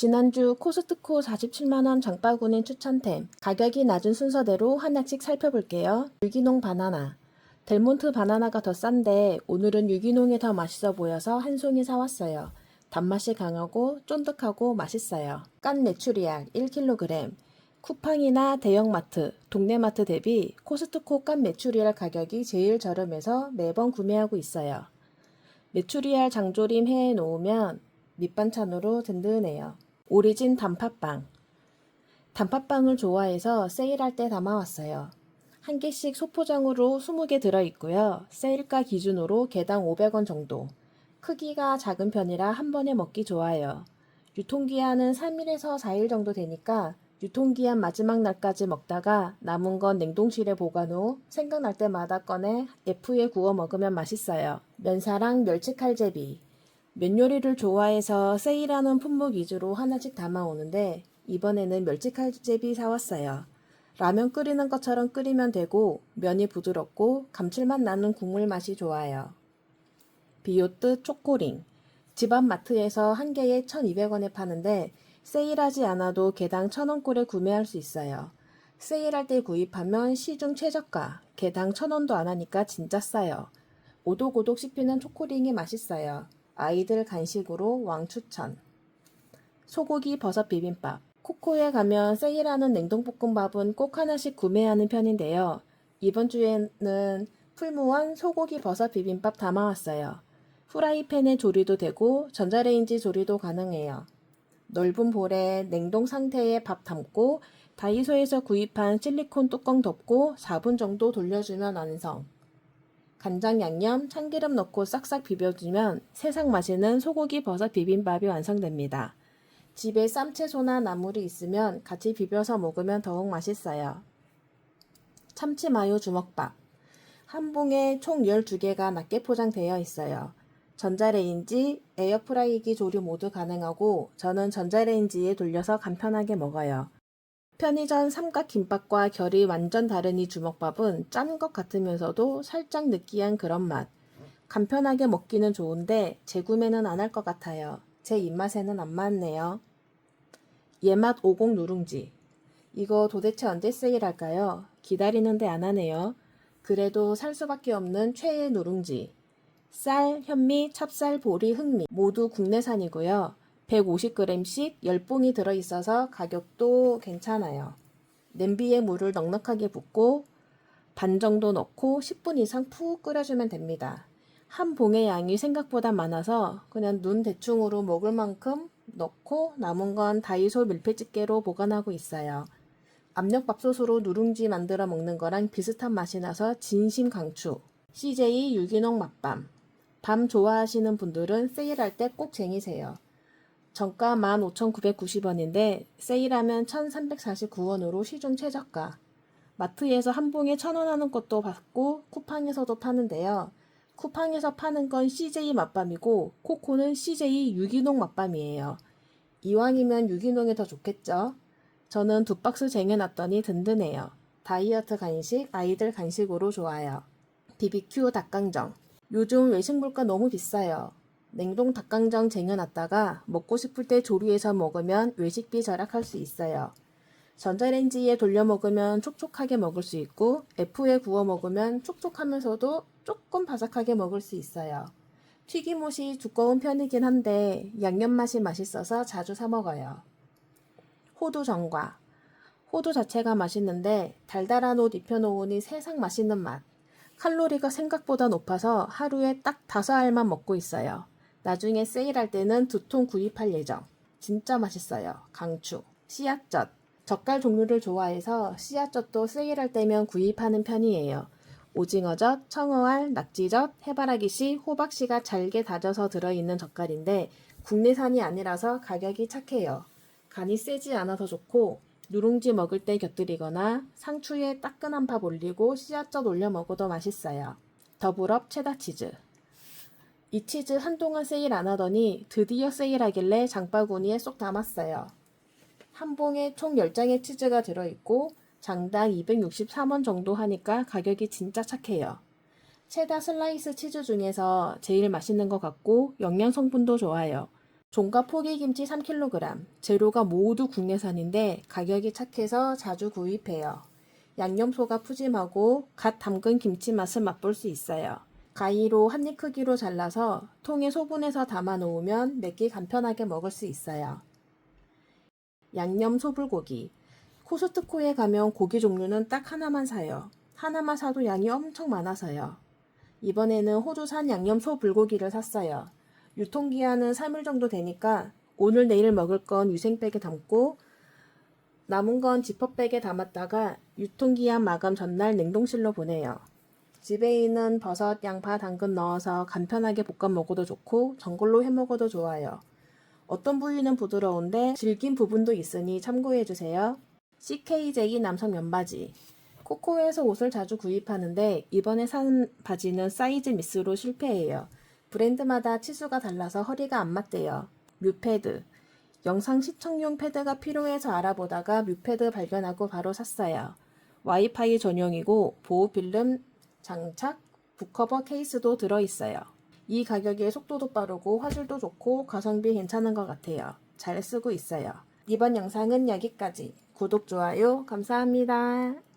지난주 코스트코 47만원 장바구니 추천템 가격이 낮은 순서대로 하나씩 살펴볼게요. 유기농 바나나 델몬트 바나나가 더 싼데 오늘은 유기농이 더 맛있어 보여서 한 송이 사왔어요. 단맛이 강하고 쫀득하고 맛있어요. 깐 메추리알 1kg 쿠팡이나 대형마트, 동네마트 대비 코스트코 깐 메추리알 가격이 제일 저렴해서 매번 구매하고 있어요. 메추리알 장조림 해 놓으면 밑반찬으로 든든해요. 오리진 단팥빵. 단팥빵을 좋아해서 세일할 때 담아왔어요. 한 개씩 소포장으로 20개 들어있고요. 세일가 기준으로 개당 500원 정도. 크기가 작은 편이라 한 번에 먹기 좋아요. 유통기한은 3일에서 4일 정도 되니까 유통기한 마지막 날까지 먹다가 남은 건 냉동실에 보관 후 생각날 때마다 꺼내 F에 구워 먹으면 맛있어요. 면사랑 멸치 칼제비. 면 요리를 좋아해서 세일하는 품목 위주로 하나씩 담아오는데 이번에는 멸치칼제비 사왔어요. 라면 끓이는 것처럼 끓이면 되고 면이 부드럽고 감칠맛 나는 국물 맛이 좋아요. 비오트 초코링. 집안 마트에서 한 개에 1,200원에 파는데 세일하지 않아도 개당 1,000원꼴에 구매할 수 있어요. 세일할 때 구입하면 시중 최저가, 개당 1,000원도 안 하니까 진짜 싸요. 오독오독 씹히는 초코링이 맛있어요. 아이들 간식으로 왕추천. 소고기 버섯 비빔밥. 코코에 가면 세일하는 냉동볶음밥은 꼭 하나씩 구매하는 편인데요. 이번 주에는 풀무원 소고기 버섯 비빔밥 담아왔어요. 후라이팬에 조리도 되고 전자레인지 조리도 가능해요. 넓은 볼에 냉동 상태의 밥 담고 다이소에서 구입한 실리콘 뚜껑 덮고 4분 정도 돌려주면 완성. 간장 양념, 참기름 넣고 싹싹 비벼주면 세상 맛있는 소고기 버섯 비빔밥이 완성됩니다. 집에 쌈채소나 나물이 있으면 같이 비벼서 먹으면 더욱 맛있어요. 참치 마요 주먹밥. 한 봉에 총 12개가 낮게 포장되어 있어요. 전자레인지, 에어프라이기 조류 모두 가능하고 저는 전자레인지에 돌려서 간편하게 먹어요. 편의점 삼각김밥과 결이 완전 다른 이 주먹밥은 짠 것 같으면서도 살짝 느끼한 그런 맛. 간편하게 먹기는 좋은데 재구매는 안 할 것 같아요. 제 입맛에는 안 맞네요. 예맛 50 누룽지. 이거 도대체 언제 세일할까요? 기다리는데 안 하네요. 그래도 살 수밖에 없는 최애 누룽지. 쌀, 현미, 찹쌀, 보리, 흑미 모두 국내산이고요. 150g씩 10봉이 들어있어서 가격도 괜찮아요. 냄비에 물을 넉넉하게 붓고 반 정도 넣고 10분 이상 푹 끓여주면 됩니다. 한 봉의 양이 생각보다 많아서 그냥 눈 대충으로 먹을 만큼 넣고 남은 건 다이소 밀폐집게로 보관하고 있어요. 압력밥솥으로 누룽지 만들어 먹는 거랑 비슷한 맛이 나서 진심 강추. CJ 유기농 맛밤. 밤 좋아하시는 분들은 세일할 때 꼭 쟁이세요. 정가 15,990원인데 세일하면 1,349원으로 시중 최저가. 마트에서 한 봉에 1,000원 하는 것도 봤고 쿠팡에서도 파는데요. 쿠팡에서 파는 건 CJ 맛밤이고 코코는 CJ 유기농 맛밤이에요. 이왕이면 유기농이 더 좋겠죠? 저는 두 박스 쟁여놨더니 든든해요. 다이어트 간식, 아이들 간식으로 좋아요. BBQ 닭강정. 요즘 외식 물가 너무 비싸요. 냉동 닭강정 쟁여놨다가 먹고 싶을 때 조리해서 먹으면 외식비 절약할 수 있어요. 전자레인지에 돌려 먹으면 촉촉하게 먹을 수 있고 F에 구워 먹으면 촉촉하면서도 조금 바삭하게 먹을 수 있어요. 튀김옷이 두꺼운 편이긴 한데 양념 맛이 맛있어서 자주 사 먹어요. 호두 전과. 호두 자체가 맛있는데 달달한 옷 입혀놓으니 세상 맛있는 맛. 칼로리가 생각보다 높아서 하루에 딱 다섯 알만 먹고 있어요. 나중에 세일할 때는 두 통 구입할 예정. 진짜 맛있어요. 강추. 씨앗젓. 젓갈 종류를 좋아해서 씨앗젓도 세일할 때면 구입하는 편이에요. 오징어젓, 청어알, 낙지젓, 해바라기씨, 호박씨가 잘게 다져서 들어있는 젓갈인데 국내산이 아니라서 가격이 착해요. 간이 세지 않아서 좋고 누룽지 먹을 때 곁들이거나 상추에 따끈한 밥 올리고 씨앗젓 올려 먹어도 맛있어요. 더블업 체다 치즈. 이 치즈 한동안 세일 안 하더니 드디어 세일하길래 장바구니에 쏙 담았어요. 한 봉에 총 10장의 치즈가 들어있고 장당 263원 정도 하니까 가격이 진짜 착해요. 체다 슬라이스 치즈 중에서 제일 맛있는 것 같고 영양 성분도 좋아요. 종가 포기 김치 3kg. 재료가 모두 국내산인데 가격이 착해서 자주 구입해요. 양념소가 푸짐하고 갓 담근 김치 맛을 맛볼 수 있어요. 가위로 한 입 크기로 잘라서 통에 소분해서 담아 놓으면 맵기 간편하게 먹을 수 있어요. 양념 소불고기. 코스트코에 가면 고기 종류는 딱 하나만 사요. 하나만 사도 양이 엄청 많아서요. 이번에는 호주산 양념 소 불고기를 샀어요. 유통기한은 3일 정도 되니까 오늘 내일 먹을 건 위생백에 담고 남은 건 지퍼백에 담았다가 유통기한 마감 전날 냉동실로 보내요. 집에 있는 버섯, 양파, 당근 넣어서 간편하게 볶아 먹어도 좋고 전골로 해 먹어도 좋아요. 어떤 부위는 부드러운데 질긴 부분도 있으니 참고해 주세요. CK제이 남성 면바지. 코코에서 옷을 자주 구입하는데 이번에 산 바지는 사이즈 미스로 실패해요. 브랜드마다 치수가 달라서 허리가 안 맞대요. 뮤패드. 영상 시청용 패드가 필요해서 알아보다가 뮤패드 발견하고 바로 샀어요. 와이파이 전용이고 보호 필름 장착, 북커버 케이스도 들어있어요. 이 가격에 속도도 빠르고 화질도 좋고 가성비 괜찮은 것 같아요. 잘 쓰고 있어요. 이번 영상은 여기까지. 구독, 좋아요 감사합니다.